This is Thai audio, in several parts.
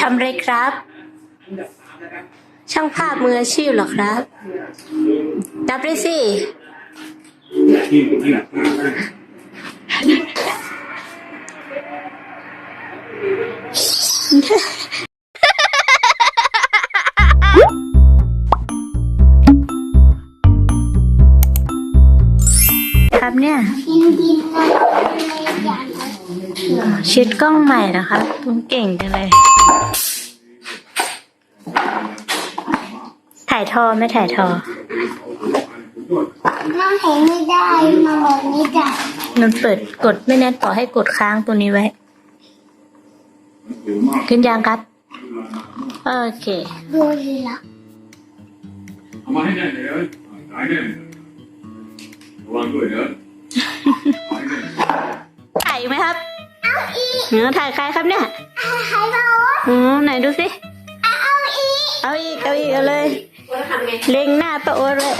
ทำไรครับ ช่างภาพมืออาชีพเหรอครับ นับด้วยสิที่ที่หนักครับเนี่ยดินดินมันเลยอย่างนั้น ชิดกล้องใหม่นะครับคุณเก่งจังเลย ถ่ายทอไม่ถ่ายทอน้องเห็นไม่ได้มาบอกนี้จ้ะมันเปิดกดไม่แน่นต่อให้กดค้างตัวนี้ไว้ ขึ้นยังครับ โอเค ดูดีละเอามาให้แน่เลยนะหายแน่ระวังด้วยนะหายแน่ถ่ายอีกไหมครับ เอาอีกถ่ายใครครับเนี่ยใครเราอ๋อไหนดูสิ เอาอีก เอาอีก เอาอีกเอาเลยเล็งหน้าป้าโอ๊ตเลย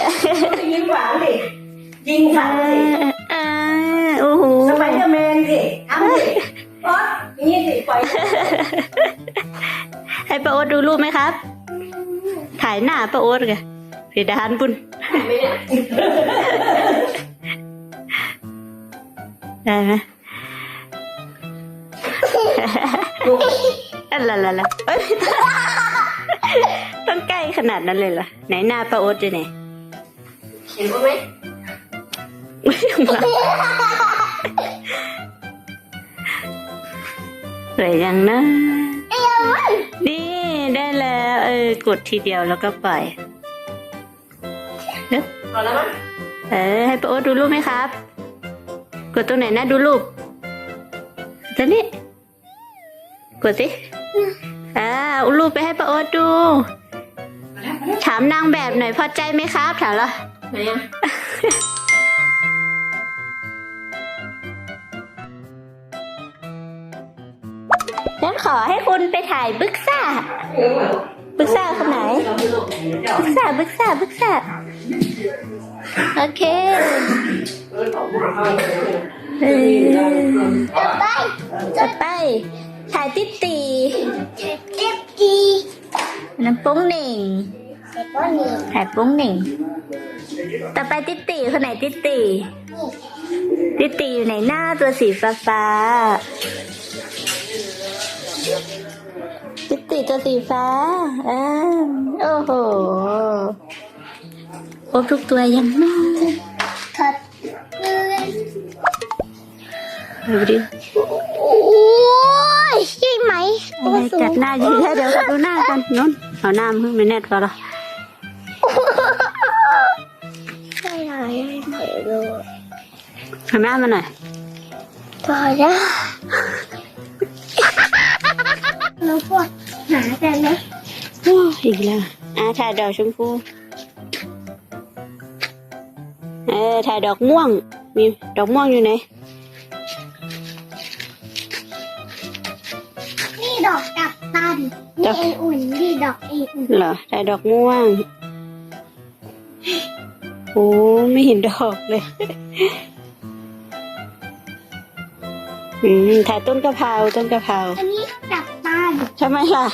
ยิงหวังดิยิงหวังดิอ่าโอ้โหสไปเดอร์แมนดิเอาดิป๊อดอย่างนี่สิปล่อยให้ป้าโอ๊ตดูรูปไหมครับ ถ่ายหน้าป้าโอ๊ตกันเพดานบุญได้ไหม อะไรล่ะล่ะเอ้ยต้องใกล้ขนาดนั้นเลยเหรอไหนหน้าป้าโอ๊ตอยู่ไหนเห็นไหมสวยยังนะนี่ได้แล้ว เออกดทีเดียวแล้วก็ปล่อยนึกพอแล้วมั้งเออให้ป้าโอ๊ตดูรูปไหมครับ กดตรงไหนนะดูรูปตัวนี้ กดสิอ่าเอารูปไปให้ป้าโอ๊ตดู ถามนางแบบหน่อยพอใจไหมครับ ถามละไหนอะงั้นขอให้คุณไปถ่ายบึกซ่า บึกซ่าคนไหน บึกซ่า บึกซ่า บึกซ่า โอเคเออไปจะไป ถ่ายติ๊ดตีเล็บดีน้ำโป้งเหน่งเสร็จก็นี่ถ่ายโป้งเหน่ง ต่อไปติ๊ดตีคนไหนติ๊ดตีติ๊ดตีอยู่ไหนหน้าตัวสีฟ้าฟ้าติ๊ดตีตัวสีฟ้าอ่าโอ้โหครบทุกตัวยังไงถัดเลยดูดิ น้ายิงให้เดี๋ยวเขาดูหน้ากันนุ่นเอาหน้ามึงไม่แน่นพอหรอใช่ไหมไม่รู้เอาหน้ามาหน่อยพอแล้วเราปวดหาแต่ไหมโอ้อีกแล้วอ่าถ่ายดอกชมพูเออถ่ายดอกม่วง มีดอกม่วงอยู่ไหนนี่ดอกกับตั นนี่ไออุ่นนี่ดอกไออุ่นเหรอถ่ายดอกม่วงโอ้ไม่เห็นดอกเลยอืมถ่ายต้นกะเพราต้นกะเพราอันนี้กับตันใช่ไหมล่ะ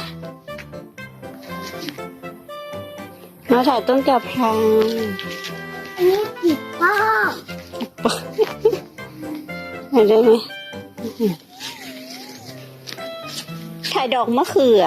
มาถ่ายต้นกะเพราอันนี้ผิดป้อมถ่ายได้ไหมถ่าย ดอกมะเขือ